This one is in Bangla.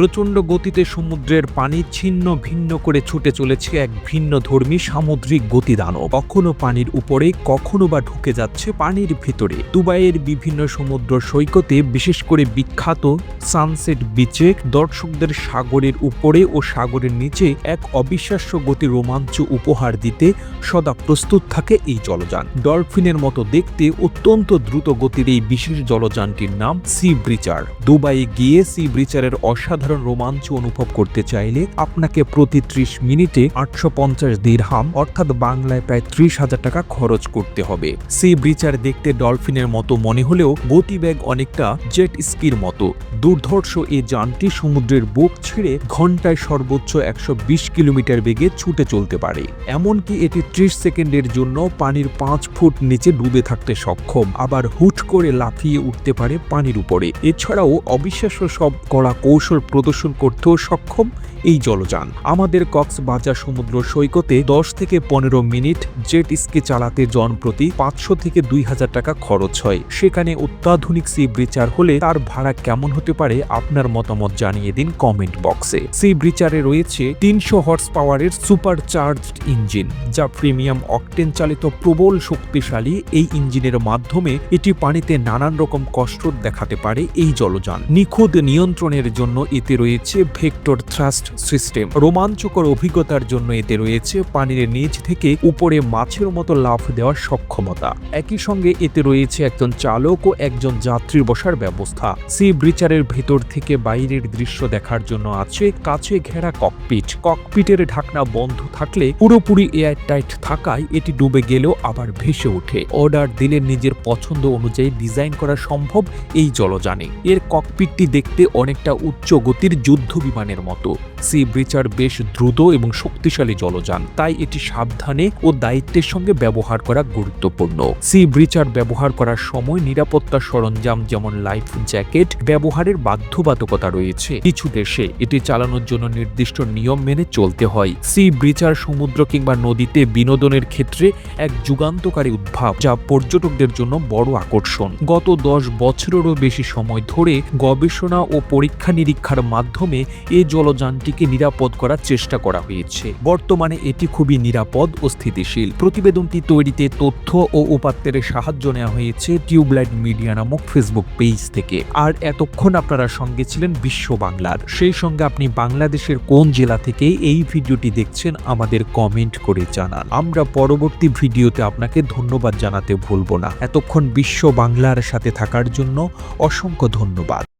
প্রচণ্ড গতিতে সমুদ্রের পানি ছিন্ন ভিন্ন করে ছুটে চলেছে এক ভিন্ন ধর্মী সামুদ্রিক গতিদানব। কখনো পানির উপরে, কখনো বা ঢুকে যাচ্ছে পানির ভেতরে। দুবাইয়ের বিভিন্ন সমুদ্র সৈকতে, বিশেষ করে বিখ্যাত সানসেট বিচে, দর্শকদের সাগরের উপরে ও সাগরের নিচে এক অবিশ্বাস্য গতি রোমাঞ্চ উপহার দিতে সদা প্রস্তুত থাকে এই জলযান। ডলফিনের মতো দেখতে অত্যন্ত দ্রুত গতির এই বিশেষ জলযানটির নাম সি ব্রিচার। দুবাইয়ে গিয়ে সি ব্রিচারের অসাধারণ রোমাঞ্চ অনুভব করতে চাইলে আপনাকে প্রতি ত্রিশ মিনিটে আটশো পঞ্চাশ দিরহাম, অর্থাৎ বাংলায় প্রায় ত্রিশ হাজার টাকা খরচ করতে হবে। সি ব্রিচার দেখতে ডলফিনের মতো মনে হলেও গতিবেগ অনেকটা জেট স্কির মতো। দুর্ধর্ষ এই যানটি সমুদ্রের বুক ছিঁড়ে ঘন্টায় সর্বোচ্চ একশো বিশ কিলোমিটার বেগে ছুটে চলতে পারে। এমনকি এটি ত্রিশ সেকেন্ডের জন্য পানির পাঁচ ফুট নিচে ডুবে থাকতে সক্ষম। আবার হুট করে লাফিয়ে উঠতে পারে পানির উপরে। এছাড়াও অবিশ্বাস্য সব কড়া কৌশল প্রদর্শন করতেও সক্ষম এই জলযান। আমাদের কক্সবাজার সমুদ্র সৈকতে দশ থেকে পনেরো মিনিট জেট স্কি চালাতে জনপ্রতি পাঁচশো থেকে দুই হাজার টাকা খরচ হয়। সেখানে অত্যাধুনিক সি ব্রিচার হলে তার ভাড়া কেমন হতে পারে আপনার মতামত জানিয়ে দিন কমেন্ট বক্সে। সি ব্রিচারে রয়েছে তিনশো হর্স পাওয়ারের সুপার চার্জড ইঞ্জিন, যা প্রিমিয়াম অকটেন চালিত প্রবল শক্তিশালী এই ইঞ্জিনের মাধ্যমে এটি পানিতে নানান রকম কষ্ট দেখাতে পারে এই জলযান। নিখুঁত নিয়ন্ত্রণের জন্য এতে রয়েছে ভেক্টর থ্রাস্ট সিস্টেম। রোমাঞ্চকর অভিজ্ঞতার জন্য এতে রয়েছে পানির নিচ থেকে উপরে মাছের মতো লাফ দেওয়ার সক্ষমতা। একই সঙ্গে এতে রয়েছে একজন চালক ও একজন যাত্রীর বসার ব্যবস্থা। সি ব্রিচারের ভেতর থেকে বাইরের দৃশ্য দেখার জন্য আছে কাছে ঘেরা ককপিট। ককপিটের ঢাকনা বন্ধ থাকলে পুরোপুরি এয়ার টাইট থাকায় এটি ডুবে গেলেও আবার ভেসে ওঠে। অর্ডার দিলে নিজের পছন্দ অনুযায়ী ডিজাইন করা সম্ভব এই জলযানে। এর ককপিটটি দেখতে অনেকটা উচ্চ গতির যুদ্ধ বিমানের মতো। সি ব্রিচার বেশ দ্রুত এবং শক্তিশালী জলযান, তাই এটি সাবধানে ও দায়িত্বের সঙ্গে ব্যবহার করা গুরুত্বপূর্ণ। সি ব্রিচার ব্যবহার করার সময় নিরাপত্তা সরঞ্জাম যেমন লাইফ জ্যাকেট ব্যবহারের বাধ্যবাধকতা রয়েছে। কিছু দেশে এটি চালানোর জন্য নির্দিষ্ট নিয়ম মেনে চলতে হয়। সি ব্রিচার সমুদ্র কিংবা নদীতে বিনোদনের ক্ষেত্রে এক যুগান্তকারী উদ্ভাব, যা পর্যটকদের জন্য বড় আকর্ষণ। গত দশ বছরেরও বেশি সময় ধরে গবেষণা ও পরীক্ষা নিরীক্ষার মাধ্যমে এই জলযানটিকে নিরাপদ করার চেষ্টা করা হয়েছে। বর্তমানে এটি খুবই নিরাপদ ও স্থিতিশীল। প্রতিবেদনটি তৈরিতে তথ্য ও উপাত্তের সাহায্য নেওয়া হয়েছে টিউবলাইট মিডিয়া নামক ফেসবুক পেজ থেকে। আর এতক্ষণ আপনারা সঙ্গে ছিলেন বিশ্ব বাংলার। সেই সঙ্গে আপনি বাংলাদেশের কোন জেলা থেকে এই ভিডিওটি দেখছেন আমাদের কমেন্ট করে জানান। আমরা পরবর্তী ভিডিওতে আপনাকে ধন্যবাদ জানাতে ভুলব না। এতক্ষণ বিশ্ব বাংলার সাথে থাকার জন্য অসংখ্য ধন্যবাদ।